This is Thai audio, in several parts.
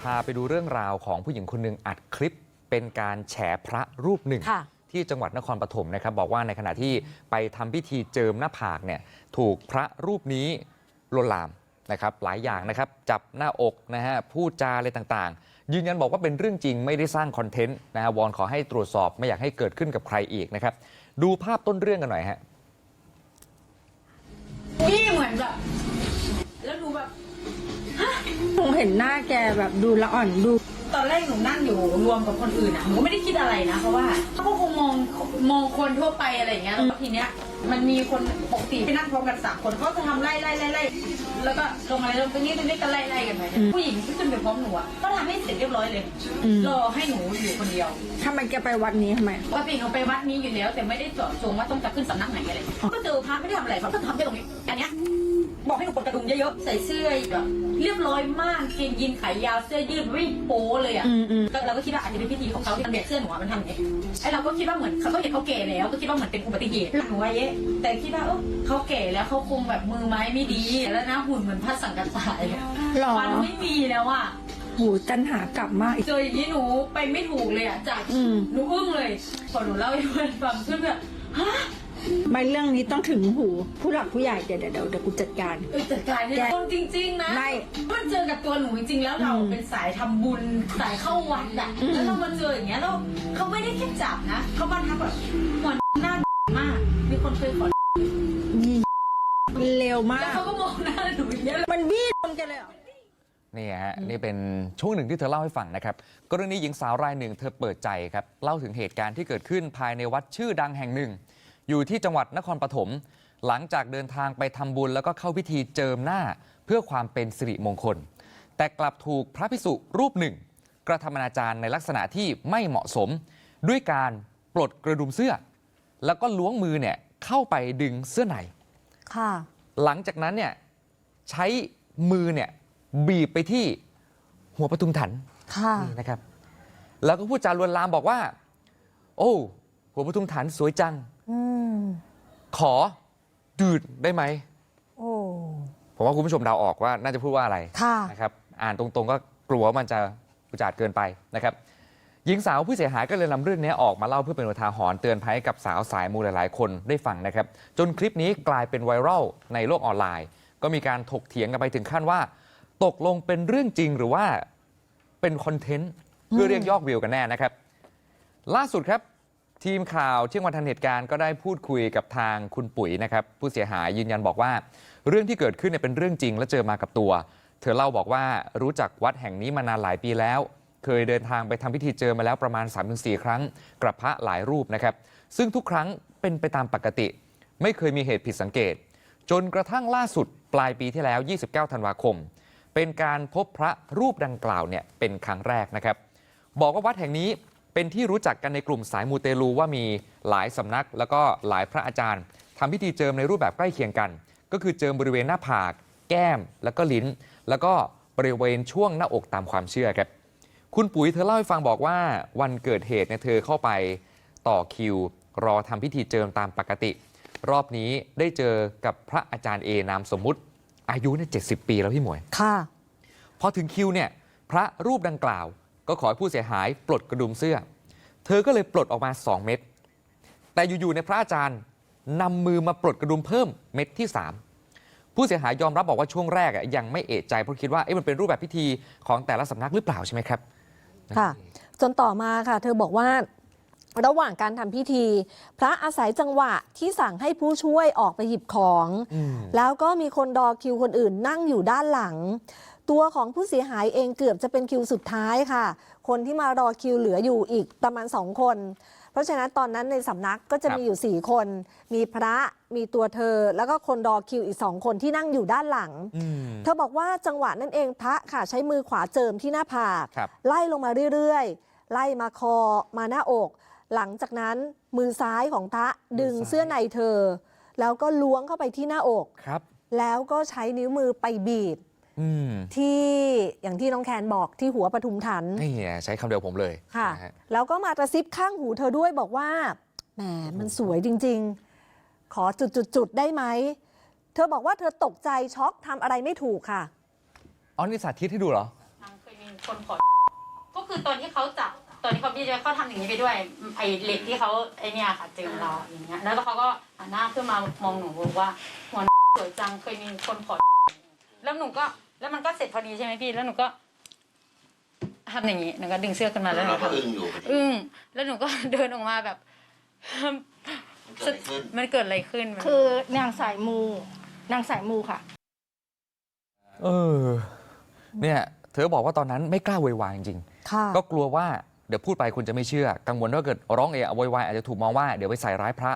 พาไปดูเรื่องราวของผู้หญิงคนหนึ่งอัดคลิปเป็นการแฉพระรูปหนึ่งค่ะที่จังหวัดนครปฐมนะครับ บอกว่าในขณะที่ไปทำพิธีเจิมหน้าผากเนี่ยถูกพระรูปนี้ลวนลามนะครับหลายอย่างนะครับ จับหน้าอกนะฮะพูดจาอะไรต่างๆ ยืนยันบอกว่าเป็นเรื่องจริงไม่ได้สร้างคอนเทนต์นะฮะวอนขอให้ตรวจสอบไม่อยากให้เกิดขึ้นกับใครอีกนะครับ ดูภาพต้นเรื่องกันหน่อยฮะพี่เหมือนแบบ แล้วดูแบบ หนู เห็นหน้าแกแบบดูละอ่อนดู ตอนแรกหนูนั่งอยู่รวมกับคนอื่นอะหนูก็ไม่ได้คิดอะไรนะ เพราะว่าเขาก็คงมองมองคนทั่วไปอะไรอย่างเงี้ยแล้วทีเนี้ย มันมีคนปกติไปนั่งพร้อมกันสามคนเขาจะทำไล่ไล่ไล่ไล่แล้วก็ลงอะไรลงตรงนี้ตรงนี้ก็ไล่ไล่กันไปเนี่ยผู้หญิงที่ขึ้นไปพร้อมหนูอะก็ทำให้เสร็จเรียบร้อยเลยอืมรอให้หนูอยู่คนเดียวทำไมแกไปวัดนี้ทำไมปกติหนูไปวัดนี้อยู่แล้ว แต่ไม่ได้เจาะจงว่าต้องจะขึ้นสำนักไหนอะไรก็เจอพระไม่ได้ทำอะไรพระก็ทำแค่ตรงนี้อันเนี้ยบอกให้หนูปลดกระดุมเยอะๆใส่เสื้อแบบเรียบร้อยมากเกงยีนขายาวเสื้อยืดไม่โป๊เลยอะอืมอืมก็เราก็คิดว่าอาจจะเป็นพิธีของเขาที่มันแบกเสื้อหนูอะมันทำอย่างนี้ไอเราก็คิดว่าเหมือนเขาก็เห็นเขาแก่แล้วก็คิดว่าเหมือนเป็นอุบัติเหตุหนูว่าเยะแต่คิดว่าเออเขาแก่แล้วเขาคงแบบมือไม้ไม่ดี แล้วนะหุ่นเหมือนพัดสังกัดสายอะหรอฟันไม่มีแล้วอะหูตันหากลับมากอีก เจออย่างนี้หนูไปไม่ถูกเลยอะจากอืม หนูอึ้งเลย พอหนูเล่าให้เพื่อนฟังเพื่อนแบบฮะไม่เรื่องนี้ต้องถึงหู ผู้หลักผู้ใหญ่เดี๋ยวเดี๋ยวเดี๋ยวเดี๋ยวกูจัดการ เออจัดการเนี่ยแกคนจริง ๆ นะไม่มันเจอกับตัวหนูจริงๆแล้วเราอืมเป็นสายทำบุญสายเข้าวัดอะอืม แล้วเรามาเจออย่างเงี้ยแล้วเขาไม่ได้แค่จับนะเขามาทักแบบหัวหน้ามากมี คนเคยขอเร็วมาแล้วกเขาก็มองหน้าหนูอย่างเงี้ยมันบี้ชนกันเลยเหรอ นี่ฮะนี่เป็นช่วงหนึ่งที่เธอเล่าให้ฟังนะครับกรณีหญิงสาวรายหนึ่งเธอเปิดใจครับเล่าถึงเหตุการณ์ที่เกิดขึ้นภายในวัดชื่อดังแห่งหนึ่ง อยู่ที่จังหวัดนครปฐมหลังจากเดินทางไปทำบุญแล้วก็เข้าพิธีเจิมหน้าเพื่อความเป็นสิริมงคล แต่กลับถูกพระพิสุรูปหนึ่ง กระทำอนาจารในลักษณะที่ไม่เหมาะสม ด้วยการปลดกระดุมเสื้อ แล้วก็ล้วงมือเนี่ย เข้าไปดึงเสื้อในค่ะหลังจากนั้นเนี่ยใช้มือเนี่ยบีบไปที่หัวปทุมถันค่ะนี่นะครับ แล้วก็พูดจาลวนลามบอกว่า โอ้หัวปทุมถันสวยจังอืมขอดูดได้ไหมโอ้ผมว่าคุณผู้ชมเดาออกว่าน่าจะพูดว่าอะไรค่ะนะครับ อ่านตรงๆก็กลัวว่ามันจะอุจาดเกินไปนะครับ หญิงสาวผู้เสียหายก็เลยนำเรื่องนี้ออกมาเล่าเพื่อเป็นอุทาหรณ์เตือนภัยกับสาวสายมูหลายๆ คนได้ฟังนะครับ จนคลิปนี้กลายเป็นไวรัลในโลกออนไลน์ ก็มีการถกเถียงกันไปถึงขั้นว่า ตกลงเป็นเรื่องจริงหรือว่าเป็นคอนเทนต์เพื่อเรียกยอดวิวกันแน่นะครับ ล่าสุดครับ ทีมข่าวเที่ยงวันทันเหตุการณ์ก็ได้พูดคุยกับทางคุณปุ๋ยนะครับผู้เสียหายยืนยันบอกว่า เรื่องที่เกิดขึ้นเนี่ยเป็นเรื่องจริงและเจอมากับตัว เธอเล่าบอกว่ารู้จักวัดแห่งนี้มานานหลายปีแล้ว เคยเดินทางไปทำพิธีเจอมาแล้วประมาณ 3-4 ครั้งกับพระหลายรูปนะครับ ซึ่งทุกครั้งเป็นไปตามปกติ ไม่เคยมีเหตุผิดสังเกต จนกระทั่งล่าสุดปลายปีที่แล้ว 29 ธันวาคม เป็นการพบพระรูปดังกล่าวเนี่ยเป็นครั้งแรกนะครับ บอกว่าวัดแห่งนี้เป็นที่รู้จักกันในกลุ่มสายมูเตลูว่ามีหลายสำนัก แล้วก็หลายพระอาจารย์ทำพิธีเจิมในรูปแบบใกล้เคียงกัน ก็คือเจิมบริเวณหน้าผาก แก้ม แล้วก็ลิ้น แล้วก็บริเวณช่วงหน้าอกตามความเชื่อครับ คุณปุ๋ยเธอเล่าให้ฟังบอกว่าวันเกิดเหตุเนี่ยเธอเข้าไปต่อคิว รอทำพิธีเจิมตามปกติ รอบนี้ได้เจอกับพระอาจารย์เอนามสมมุติ อายุเนี่ยเจ็ปีแล้วพี่หมวย ค่ะ พอถึงคิวเนี่ยพระรูปดังกล่าว ก็ขอให้ผู้เสียหายปลดกระดุมเสื้อ เธอก็เลยปลดออกมา 2 เม็ดแต่อยู่ๆในยพระอาจารย์นำมือมาปลดกระดุมเพิ่มเม็ดที่ 3 ผู้เสียหายยอมรับบอกว่าช่วงแรกอะยังไม่เอะใจเพราะคิดว่าเอ๊ะมันเป็นรูปแบบพิธีของแต่ละสำนักหรือเปล่าใช่ไหมครับ ค่ะ จนต่อมาค่ะ เธอบอกว่าระหว่างการทำพิธี พระอาศัยจังหวะที่สั่งให้ผู้ช่วยออกไปหยิบของอืมแล้วก็มีคนรอคิวคนอื่นนั่งอยู่ด้านหลัง ตัวของผู้เสียหายเองเกือบจะเป็นคิวสุดท้ายค่ะ คนที่มารอคิวเหลืออยู่อีกประมาณสองคน เพราะฉะนั้นตอนนั้นในสำนักก็จะครับมีอยู่ 4 คน มีพระมีตัวเธอ แล้วก็คนรอคิวอีกสองคนที่นั่งอยู่ด้านหลังอืมเธอบอกว่าจังหวะนั้นเองพระค่ะใช้มือขวาเจิมที่หน้าผากครับไล่ลงมาเรื่อยๆ ไล่มาคอมาหน้าอก หลังจากนั้นมือซ้ายของพระดึงมือซ้ายเสื้อในเธอ แล้วก็ล้วงเข้าไปที่หน้าอกครับแล้วก็ใช้นิ้วมือไปบีบอืม ที่อย่างที่น้องแคนบอกที่หัวปทุมถันนี่ใช้คำเดียวผมเลยค่ะนฮแล้วก็มากระซิบข้างหูเธอด้วยบอกว่าแหมมันสวยจริง ๆ ขอจุดๆๆได้ไหม เธอบอกว่าเธอตกใจช็อกทำอะไรไม่ถูกค่ะ อ๋อนี่สาธิตให้ดูเหรอคนขอ ก็คือตอนที่เขาจับตอนที่เขาพี่จะเขาทำอย่างนี้ไปด้วย ไอ้เหล็กที่เขาไอ้เนี่ยค่ะเจอเราอย่างเงี้ย แล้วเขาก็หันหน้าขึ้นมามองหนูบอกว่าหัวสวยจังเคยมีคนขอ แล้วหนูก็แล้วมันก็เสร็จพอดีใช่ไหมพี่ แล้วหนูก็ทำอย่างนี้หนูก็ดึงเสื้อขึ้นมาแล้วหนูเราก็ทำอึ้งอยู่พอดีอึ้งแล้วหนูก็ เดินออกมาแบบ มันเกิดอะไรขึ้น มันเกิดอะไรขึ้นคือนางสายมู นางสายมูค่ะ เออ เนี่ย เธอบอกว่าตอนนั้นไม่กล้าโวยวายจริงค่ะ ๆก็กลัวว่าเดี๋ยวพูดไปคุณจะไม่เชื่อ กังวลว่าเกิดร้องเอะอะโวยวายอาจจะถูกมองว่าเดี๋ยวไปใส่ร้ายพระ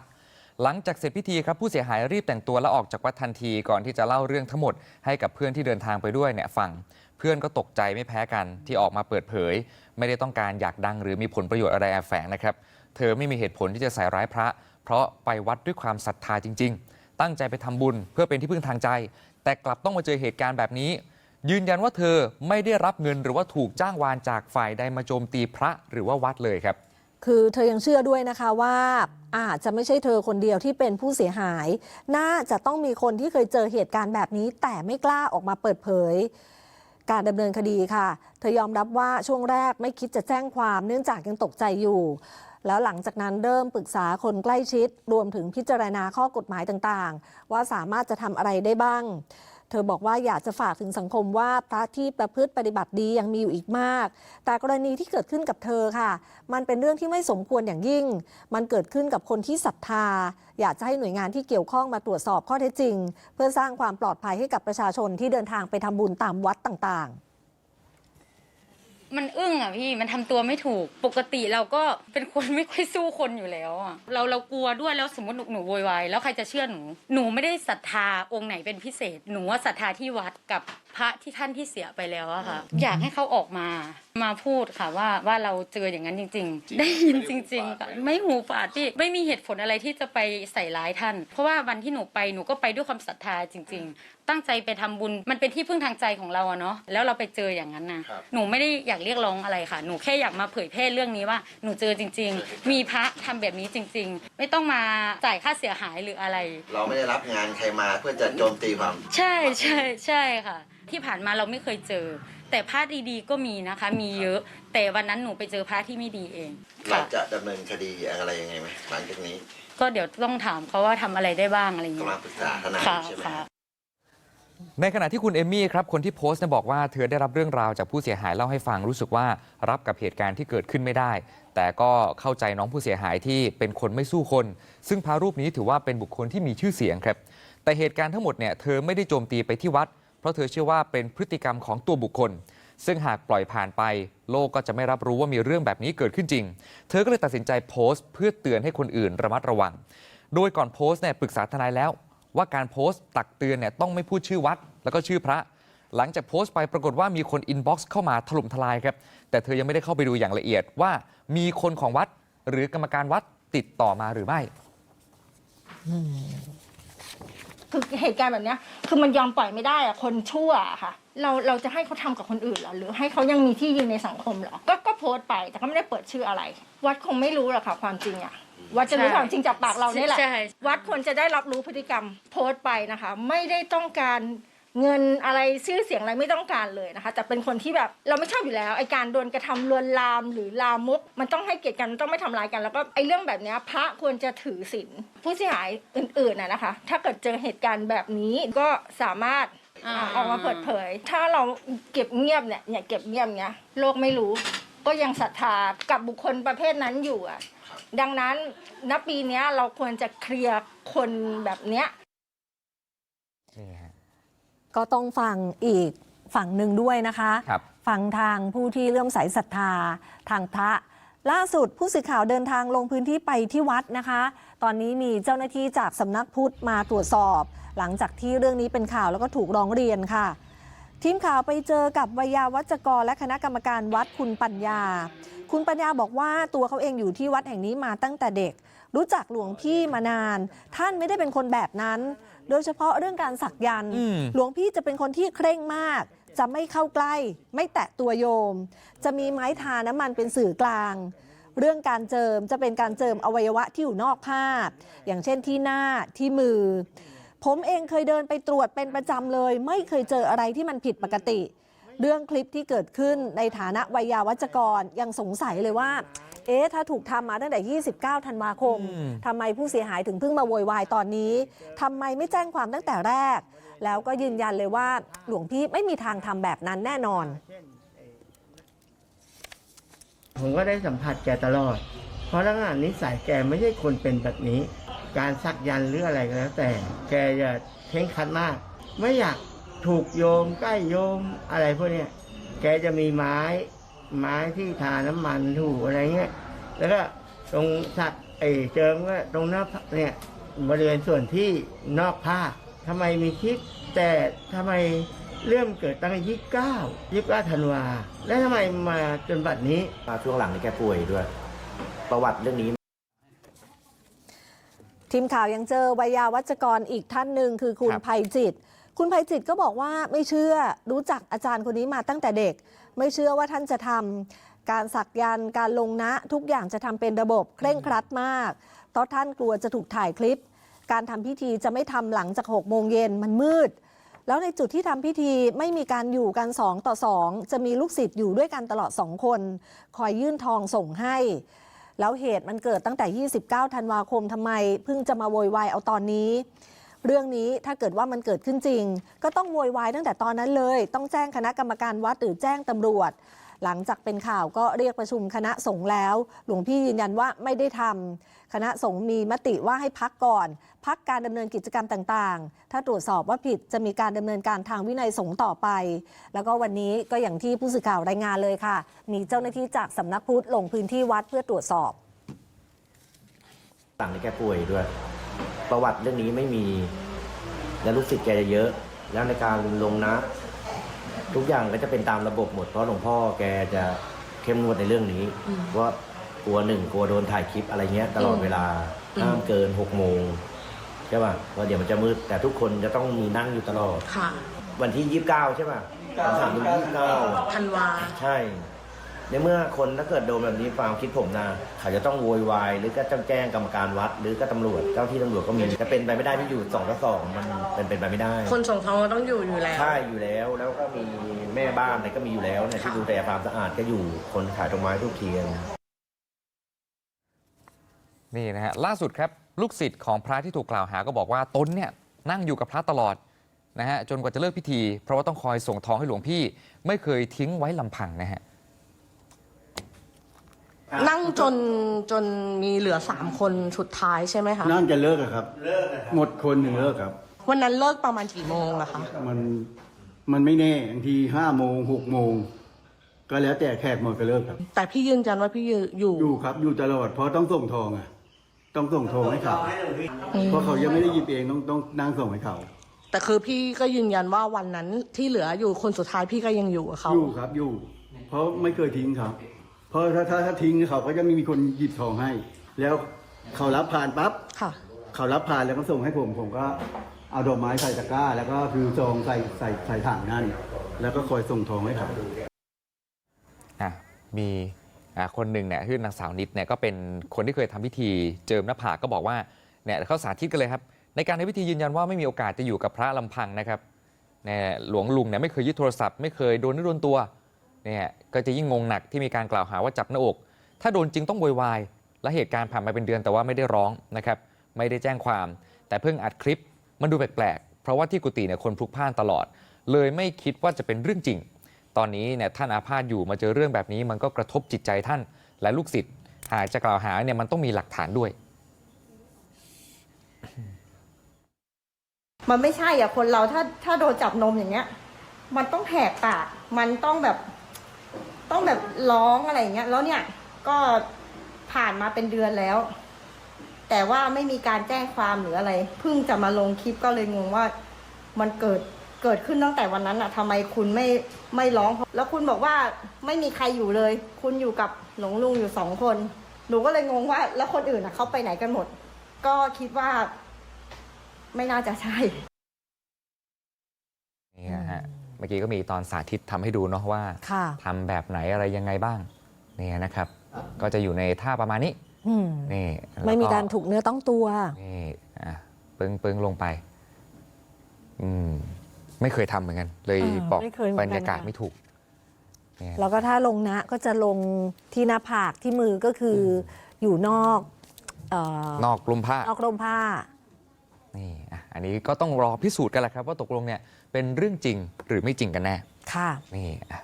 หลังจากเสร็จพิธีครับผู้เสียหายรีบแต่งตัวแล้วออกจากวัดทันทีก่อนที่จะเล่าเรื่องทั้งหมดให้กับเพื่อนที่เดินทางไปด้วยเนี่ยฟัง เพื่อนก็ตกใจไม่แพ้กันที่ออกมาเปิดเผย ไม่ได้ต้องการอยากดังหรือมีผลประโยชน์อะไรแอบแฝงนะครับเธอไม่มีเหตุผลที่จะใส่ร้ายพระ เพราะไปวัดด้วยความศรัทธาจริง ๆ ตั้งใจไปทำบุญเพื่อเป็นที่พึ่งทางใจ แต่กลับต้องมาเจอเหตุการณ์แบบนี้ ยืนยันว่าเธอไม่ได้รับเงินหรือว่าถูกจ้างวานจากฝ่ายใดมาโจมตีพระหรือว่าวัดเลยครับ คือเธอยังเชื่อด้วยนะคะว่าอาจจะไม่ใช่เธอคนเดียวที่เป็นผู้เสียหาย น่าจะต้องมีคนที่เคยเจอเหตุการณ์แบบนี้ แต่ไม่กล้าออกมาเปิดเผย การดำเนินคดีค่ะ เธอยอมรับว่าช่วงแรกไม่คิดจะแจ้งความเนื่องจากยังตกใจอยู่ แล้วหลังจากนั้นเริ่มปรึกษาคนใกล้ชิด รวมถึงพิจารณาข้อกฎหมายต่างๆ ว่าสามารถจะทำอะไรได้บ้าง ธอบอกว่าอยากจะฝากถึงสังคมว่าพระที่ประพฤติปฏิบัติดียังมีอยู่อีกมาก แต่กรณีที่เกิดขึ้นกับเธอค่ะ มันเป็นเรื่องที่ไม่สมควรอย่างยิ่ง มันเกิดขึ้นกับคนที่ศรัทธา อยากจะให้หน่วยงานที่เกี่ยวข้องมาตรวจสอบข้อเท็จจริง เพื่อสร้างความปลอดภัยให้กับประชาชนที่เดินทางไปทำบุญตามวัดต่างๆ มันอึ้งอะพี่มันทำตัวไม่ถูก ปกติเราก็เป็นคนไม่ค่อยสู้คนอยู่แล้วอะเราเรากลัวด้วยแล้วสมมติหนูหนูโวยวายแล้วใครจะเชื่อหนู หนูไม่ได้ศรัทธาองค์ไหนเป็นพิเศษ หนูว่าศรัทธาที่วัดกับพระที่ท่านที่เสียไปแล้วอะค่ะอยากให้เขาออกมา มาพูดค่ะว่าว่าเราเจออย่างนั้นจริง ๆ ได้ยินจริงๆค่ะไม่หูฝาดที่ไม่มีเหตุผลอะไรที่จะไปใส่ร้ายท่าน เพราะว่าวันที่หนูไปหนูก็ไปด้วยความศรัทธาจริง ๆ ตั้งใจไปทำบุญมันเป็นที่พึ่งทางใจของเราอะเนาะแล้วเราไปเจออย่างนั้นนะครับหนูไม่ได้อยากเรียกร้องอะไรค่ะ หนูแค่อยากมาเผยแพร่เรื่องนี้ว่าหนูเจอจริง ๆ มีพระทำแบบนี้จริง ๆ ไม่ต้องมาจ่ายค่าเสียหายหรืออะไร เราไม่ได้รับงานใครมาเพื่อจะโจมตีความ ใช่ใช่ใช่ค่ะ ที่ผ่านมาเราไม่เคยเจอแต่พระดีๆก็มีนะคะ มีเยอะ แต่วันนั้นหนูไปเจอพระที่ไม่ดีเองเราค่ะจะดำเนินคดีอะไรยังไงไหมหลังจากนี้ก็เดี๋ยวต้องถามเขาว่าทำอะไรได้บ้างอะไรอย่างเงี้กำลัยงปรึกษาทนายค่ะใช่ไหมค่ะ ในขณะที่คุณเอมมี่ครับคนที่โพสต์เนี่ยบอกว่าเธอได้รับเรื่องราวจากผู้เสียหายเล่าให้ฟังรู้สึกว่ารับกับเหตุการณ์ที่เกิดขึ้นไม่ได้ แต่ก็เข้าใจน้องผู้เสียหายที่เป็นคนไม่สู้คน ซึ่งพระรูปนี้ถือว่าเป็นบุคคลที่มีชื่อเสียงครับ แต่เหตุการณ์ทั้งหมดเนี่ยเธอไม่ได้โจมตีไปที่วัดเพ ราะเธอเชื่อว่าเป็นพฤติกรรมของตัวบุคคล ซึ่งหากปล่อยผ่านไป โลกก็จะไม่รับรู้ว่ามีเรื่องแบบนี้เกิดขึ้นจริง เธอก็เลยตัดสินใจโพสต์ เพื่อเตือนให้คนอื่นระมัดระวัง โดยก่อนโพสต์เนี่ยปรึกษาทนายแล้ว ว่าการโพสต์ตักเตือนเนี่ยต้องไม่พูดชื่อวัด แล้วก็ชื่อพระ หลังจากโพสต์ไปปรากฏว่ามีคนอินบ็อกซ์เข้ามาถล่มทลายครับแต่เธอยังไม่ได้เข้าไปดูอย่างละเอียดว่ามีคนของวัด หรือกรรมการวัดติดต่อมาหรือไม่ คือเหตุการณ์แบบเนี้ยคือมันยอมปล่อยไม่ได้อะคนชั่วอะค่ะ เราเราจะให้เขาทำกับคนอื่นเหรอหรือให้เขายังมีที่ยืนในสังคมเหรอก็ก็โพสต์ไปแต่ก็ไม่ได้เปิดชื่ออะไร วัดคงไม่รู้หรอกค่ะความจริงอะวัดจะรู้ใช่ความจริงจากปากเราเนี่ยแหละ ใช่ วัดควรจะได้รับรู้พฤติกรรมโพสต์ไปนะคะ ไม่ได้ต้องการ เงินอะไรชื่อเสียงอะไรไม่ต้องการเลยนะคะ แต่เป็นคนที่แบบเราไม่ชอบอยู่แล้วไอการโดนกระทำลวนลามหรือลามก มันต้องให้เกียรติกันมันต้องไม่ทำร้ายกัน แล้วก็ไอเรื่องแบบเนี้ยพระควรจะถือศีลผู้เสียหายอื่นๆนะนะคะ ถ้าเกิดเจอเหตุการณ์แบบนี้ก็สามารถอ่าอ่าออกมาเปิดเผย ถ้าเราเก็บเงียบเนี่ยเนี่ยเก็บเงียบเนี้ยโลกไม่รู้ ก็ยังศรัทธากับบุคคลประเภทนั้นอยู่อะดังนั้นณปีเนี้ยเราควรจะเคลียร์คนแบบเนี้ยนี่ฮะ ก็ต้องฟังอีกฝั่งหนึ่งด้วยนะคะครับ ฟังทางผู้ที่เลื่อมใสศรัทธาทางพระ ล่าสุดผู้สื่อข่าวเดินทางลงพื้นที่ไปที่วัดนะคะ ตอนนี้มีเจ้าหน้าที่จากสำนักพุทธมาตรวจสอบ หลังจากที่เรื่องนี้เป็นข่าวแล้วก็ถูกร้องเรียนค่ะ ทีมข่าวไปเจอกับวิยาวัจกรและคณะกรรมการวัดคุณปัญญา คุณปัญญาบอกว่าตัวเขาเองอยู่ที่วัดแห่งนี้มาตั้งแต่เด็ก รู้จักหลวงพี่มานาน ท่านไม่ได้เป็นคนแบบนั้น โดยเฉพาะเรื่องการสักยันต์อืม หลวงพี่จะเป็นคนที่เคร่งมาก จะไม่เข้าใกล้ ไม่แตะตัวโยม จะมีไม้ทาน้ำมันเป็นสื่อกลาง เรื่องการเจิมจะเป็นการเจิมอวัยวะที่อยู่นอกผ้า อย่างเช่นที่หน้าที่มือ ผมเองเคยเดินไปตรวจเป็นประจำเลย ไม่เคยเจออะไรที่มันผิดปกติ เรื่องคลิปที่เกิดขึ้นในฐานะวัยยาวัจกรยังสงสัยเลยว่า เอ๊ะ ถ้าถูกทำมาตั้งแต่ 29 ธันวาคมอืมทำไมผู้เสียหายถึงเพิ่งมาโวยวายตอนนี้ทำไมไม่แจ้งความตั้งแต่แรก แล้วก็ยืนยันเลยว่าหลวงพี่ไม่มีทางทำแบบนั้นแน่นอน ผมก็ได้สัมผัสแกตลอด เพราะลักษณะนิสัยแกไม่ใช่คนเป็นแบบนี้ การสักยันต์หรืออะไรก็แล้วแต่ แกจะเคร่งครัดมาก ไม่อยาก ถูกโยมใกล้โยมอะไรพวกเนี้ยแกจะมีไม้ไม้ที่ทาน้ำมันถูอะไรเงี้ย แล้วก็ตรงสักไอ้เจิมก็ตรงหน้าผากเนี่ยบริเวณส่วนที่นอกผ้าทำไมมีคลิปแต่ทำไมเรื่องเกิดตั้งแต่ยี่สิบเก้ายี่สิบเก้าธันวา แล้วทำไมมาจนบัดนี้มาช่วงหลังนี่แกป่วยด้วย ประวัติเรื่องนี้ทีมข่าวยังเจอวัยยาวัจกรอีกท่านหนึ่งคือคุณครับภัยจิต คุณภัยจิตก็บอกว่าไม่เชื่อรู้จักอาจารย์คนนี้มาตั้งแต่เด็ก ไม่เชื่อว่าท่านจะทำการสักยันต์การลงนะ ทุกอย่างจะทำเป็นระบบเคร่งครัดมากเพราะท่านกลัวจะถูกถ่ายคลิป การทำพิธีจะไม่ทำหลังจาก6โมงเย็นมันมืด แล้วในจุดที่ทำพิธีไม่มีการอยู่กัน2ต่อ2จะมีลูกศิษย์อยู่ด้วยกันตลอด2คน คอยยื่นทองส่งให้ แล้วเหตุมันเกิดตั้งแต่ 29 ธันวาคมทำไมเพิ่งจะมาโวยวายเอาตอนนี้ เรื่องนี้ถ้าเกิดว่ามันเกิดขึ้นจริง ก็ต้องโวยวายตั้งแต่ตอนนั้นเลย ต้องแจ้งคณะกรรมการวัดหรือแจ้งตำรวจ หลังจากเป็นข่าวก็เรียกประชุมคณะสงฆ์แล้ว หลวงพี่ยืนยันว่าไม่ได้ทำคณะสงฆ์มีมติว่าให้พักก่อน พักการดำเนินกิจกรรมต่างๆ ถ้าตรวจสอบว่าผิดจะมีการดำเนินการทางวินัยสงฆ์ต่อไป แล้วก็วันนี้ก็อย่างที่ผู้สื่อข่าวรายงานเลยค่ะ มีเจ้าหน้าที่จากสำนักพุทธลงพื้นที่วัดเพื่อตรวจสอบหลังนี่แกป่วยด้วย ประวัติเรื่องนี้ไม่มี แล้วลูกศิษย์แกจะเยอะ แล้วในการลงนะ ทุกอย่างก็จะเป็นตามระบบหมดเพราะหลวงพ่อแกจะเข้มงวดในเรื่องนี้ว่ากลัวหนึ่งกลัวโดนถ่ายคลิปอะไรเงี้ย ตลอดเวลาห้ามเกินหกโมงใช่ป่ะว่าะเดี๋ยวมันจะมืดแต่ทุกคนจะต้องมีนั่งอยู่ตลอด ค่ะวันที่ยี่สิบเก้าใช่ป่ะวันถามวันที่ยี่สิบเก้าธันวา ใช่ ในเมื่อคนถ้าเกิดโดนแบบนี้ความคิดผมนะเขาจะต้องโวยวายหรือก็ต้องแจ้งกรรมการวัด หรือก็ตำรวจเจ้าที่ตำรวจก็มีจะเป็นไปไม่ได้ที่อยู่สองต่อสองมันเป็นเป็นไปไม่ได้ คนส่งทองต้องอยู่อยู่แล้ว ใช่อยู่แล้วแล้วก็มีแม่บ้านอะไรก็มีอยู่แล้วเนี่ยที่ดูแลความสะอาดก็อยู่คนขายดอกไม้ทุกเทียนนี่นะฮะล่าสุดครับลูกศิษย์ของพระที่ถูกกล่าวหาก็บอกว่าตนเนี่ยนั่งอยู่กับพระตลอดนะฮะจนกว่าจะเลิกพิธี เพราะว่าต้องคอยส่งทองให้หลวงพี่ ไม่เคยทิ้งไว้ลำพังนะฮะ นั่งจนจนมีเหลือสามคนสุดท้ายใช่ไหมคะ นั่นจะเลิกอะครับหมดคนหนึ่งเลิกครับ วันนั้นเลิกประมาณกี่โมงอะคะ มันมันไม่แน่บางทีห้าโมงหกโมงก็แล้วแต่แขกหมดก็เลิกครับ แต่พี่ยืนยันว่าพี่อยู่อยู่ครับ อยู่ตลอดเพราะต้องส่งทองอะต้องส่งทองให้เขาเพราะเขายังไม่ได้หยิบเองต้องต้องนั่งส่งให้เขาแต่คือพี่ก็ยืนยันว่าวันนั้นที่เหลืออยู่คนสุดท้ายพี่ก็ยังอยู่กับเขา อยู่ครับอยู่ เพราะไม่เคยทิ้งเขา เพราะถ้าถ้าถ้าทิ้งเขาก็จะไม่มีคนหยิบทองให้ แล้วเขารับผ่านปั๊บค่ะ เขารับผ่านแล้วก็ส่งให้ผมผมก็เอาดอกไม้ใส่ตะกร้า แล้วก็คือซองใส่ใส่ใส่ถังนั่น แล้วก็คอยส่งทองให้เขาอะมีอะคนหนึ่งเนี่ยคือนางสาวนิดเนี่ยก็เป็นคนที่เคยทำพิธีเจิมหน้าผากก็บอกว่าเนี่ยเขาสาธิตกันเลยครับ ในการทำพิธียืนยันว่าไม่มีโอกาสจะอยู่กับพระลำพังนะครับเนี่ยหลวงลุงเนี่ยไม่เคยยึดโทรศัพท์ไม่เคยโดนเนื้อโดนตัว เนี่ยก็จะยิ่งงงหนักที่มีการกล่าวหาว่าจับหน้าอก ถ้าโดนจริงต้องโวยวายและเหตุการณ์ผ่านมาเป็นเดือนแต่ว่าไม่ได้ร้องนะครับไม่ได้แจ้งความ แต่เพิ่งอัดคลิปมันดูแปลกๆเพราะว่าที่กุฏิเนี่ยคนพลุกพล่านตลอด เลยไม่คิดว่าจะเป็นเรื่องจริง ตอนนี้เนี่ยท่านอาพาธอยู่มาเจอเรื่องแบบนี้ มันก็กระทบจิตใจท่านและลูกศิษย์หากจะกล่าวหาเนี่ยมันต้องมีหลักฐานด้วยมันไม่ใช่อะคนเราถ้าถ้าโดนจับนมอย่างเงี้ย มันต้องแหกปาก มันต้องแบบ ต้องแบบร้องอะไรอย่างเงี้ย แล้วเนี่ยก็ผ่านมาเป็นเดือนแล้ว แต่ว่าไม่มีการแจ้งความหรืออะไร เพิ่งจะมาลงคลิปก็เลยงงว่ามันเกิดเกิดขึ้นตั้งแต่วันนั้นอะทำไมคุณไม่ไม่ร้อง แล้วคุณบอกว่าไม่มีใครอยู่เลย คุณอยู่กับหลวงลุงอยู่สองคน หนูก็เลยงงว่า แล้วคนอื่นอะเขาไปไหนกันหมด ก็คิดว่า ไม่น่าจะใช่ เมื่อกี้ก็มีตอนสาธิตทำให้ดูเนาะว่าค่ะทำแบบไหนอะไรยังไงบ้างเนี่ยนะครับ ก็จะอยู่ในท่าประมาณนี้อืมนี่แล้วไม่มีการถูกเนื้อต้องตัวนี่อะปึ้งปึ้งลงไปอืมไม่เคยทำเหมือนกัน เลยเออบอกไม่เคยเหมืบอรนกันรยากาศค่ะไม่ถูกเนี่ยแล้วก็ถ้าลงนะก็จะลงที่หน้าผากที่มือก็คืออยู่นอกเอ่อนอกกลุ่มผ้านอกร่มผ้านี่อะอันนี้ก็ต้องรอพิสูจน์กันแหละครับ ว่าตกลงเนี่ย เป็นเรื่องจริงหรือไม่จริงกันแน่ ค่ะ นี่อะ